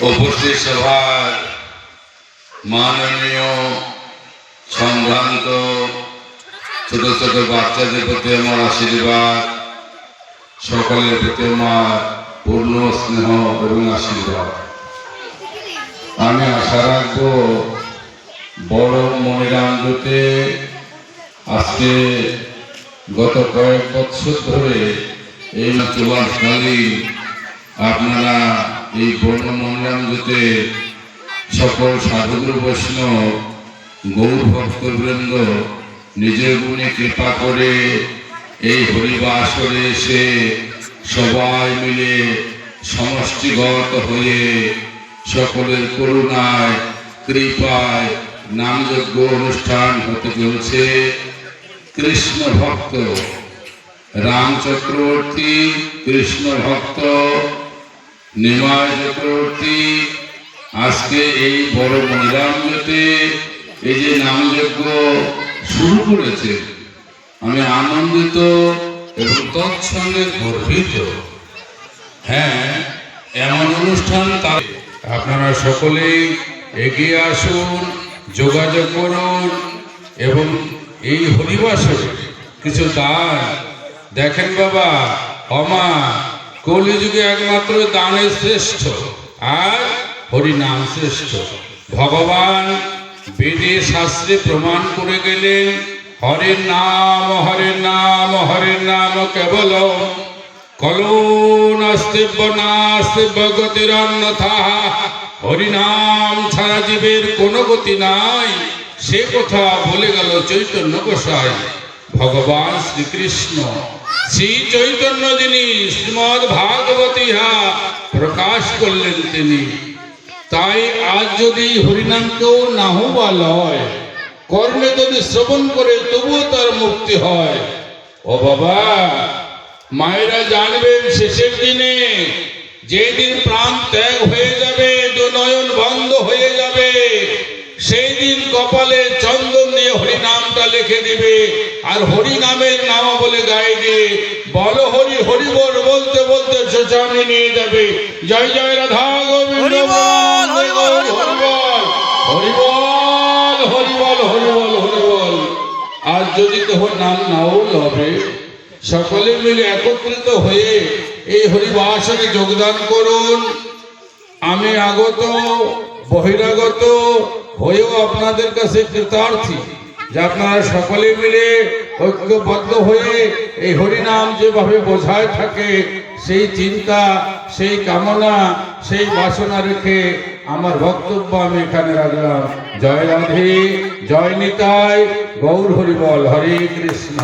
উপস্থিত সভার মাননীয় সম্ভ্রান্ত ছোট ছোট বাচ্চাদের প্রতি আমার আশীর্বাদ, সকলের প্রতি আমার পূর্ণ স্নেহ এবং আশীর্বাদ। আমি আশা রাখব বড় মনিরামতে আজকে গত কয়েক বছর ধরে এই চুয়াশকালীন আপনারা এই বর্ণ মনিরামতে সকল সাধুগুরু বৈষ্ণব, গৌর ভক্তবৃন্দ, নিজের গুণে কৃপা করে এই হরিবাসরে এসে সবাই মিলে সমষ্টিগত হয়ে সকলের করুণায়, কৃপায় নামযজ্ঞ অনুষ্ঠান হতে চলছে। কৃষ্ণ ভক্ত রাম চক্রবর্তী কৃষ্ণ ভক্ত নিমায় চক্রবর্তী আজকে এই বড় মনিরামতে এই যে নামযজ্ঞ শুরু করেছে, আমি আনন্দিত এবং তৎসঙ্গে গর্বিত। হ্যাঁ এমন অনুষ্ঠান তার আপনারা সকলেই এগিয়ে আসুন, যোগাযোগ করুন এবং এই হরিবাসরে কিছু দান। দেখেন বাবা, অমা কলিযুগে একমাত্র দানের শ্রেষ্ঠ আর হরিনাম শ্রেষ্ঠ। ভগবান বেদে শাস্ত্রে প্রমাণ করে গেলেন, হরের নাম হরের নাম হরে নাম কেবল কলো নাস্তিব্য নাস্তিব্য গতিরন্যথা হরিনাম ছাড়া জীবের কোনো গতি নাই। সে কথা বলে গেল চৈতন্য গোসাই। ভগবান শ্রীকৃষ্ণ, শ্রী চৈতন্য যিনি শ্রীমদ ভাগবত ইহা প্রকাশ করলেন তিনি। তাই আজ যদি হরিনামকেও নাহু বা লয়, কর্মে যদি শ্রবণ করে তবুও তার মুক্তি হয়। ও বাবা, মায়েরা জানবেন শেষের দিনে, যেদিন প্রাণ ত্যাগ হয়ে যাবে নয়ন বন্ধ হয়ে যাবে সেই দিন কপালে চন্দন দিয়ে হরিনামটা লিখে দিবে। আর হরিনামের নাম বলে গায়ে দিয়ে বল হরি হরি বল বলতে বলতে শ্মশানে নিয়ে যাবে। জয় জয় রাধা গোবিন্দ হরি বল, হরি বল, হরি বল। হরি বল হরি বল হরি বল হরি বল আর যদি কেহ নাম নাও লবে সকলে মিলে একত্রিত হয়ে এই হরিবাসনে যোগদান করুন। আমি আগত বহিরাগত হয়েও আপনাদের কাছে কৃতার্থী, যে আপনারা সকলে মিলে ঐক্যবদ্ধ হয়ে এই হরিনাম যেভাবে বোঝায় থাকে, সেই চিন্তা, সেই কামনা, সেই বাসনা রেখে আমার বক্তব্য আমি এখানে রাখলাম। জয় রাধে, জয় নিতাই, গৌর হরিবল, হরে কৃষ্ণ।